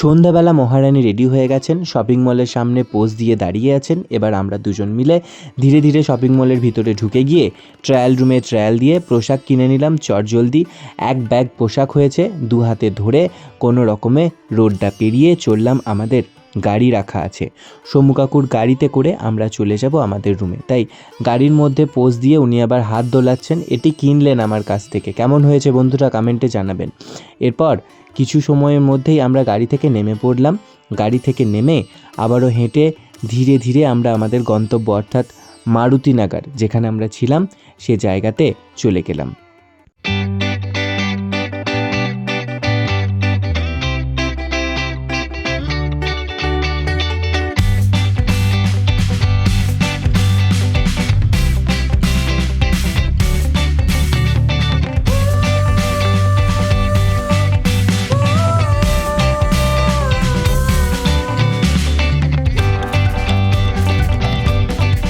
সন্ধ্যাবেলা মহারানী রেডি হয়ে গেছেন শপিং মলের সামনে পোজ দিয়ে দাঁড়িয়ে আছেন। এবার আমরা দুজন মিলে ধীরে ধীরে শপিং মলের ভিতরে ঢুকে গিয়ে ট্রায়াল রুমে ট্রায়াল দিয়ে পোশাক কিনে নিলাম, চটজলদি। এক ব্যাগ পোশাক হয়েছে, দু হাতে ধরে কোনো রকমে রোডটা পেরিয়ে চললাম, আমাদের গাড়ি রাখা আছে। সমু কাকুর গাড়িতে করে আমরা চলে যাব আমাদের রুমে তাই গাড়ির মধ্যে পোজ দিয়ে উনি আবার হাত দোলাচ্ছেন, এটি কিনলেন আমার কাছ থেকে। কেমন হয়েছে বন্ধুরা কমেন্টে জানাবেন। এরপর কিছু সময়ের মধ্যেই আমরা গাড়ি থেকে নেমে পড়লাম। গাড়ি থেকে নেমে আবারও হেঁটে ধীরে ধীরে আমরা আমাদের গন্তব্য অর্থাৎ মারুতি নাগার, যেখানে আমরা ছিলাম, সে জায়গাতে চলে গেলাম।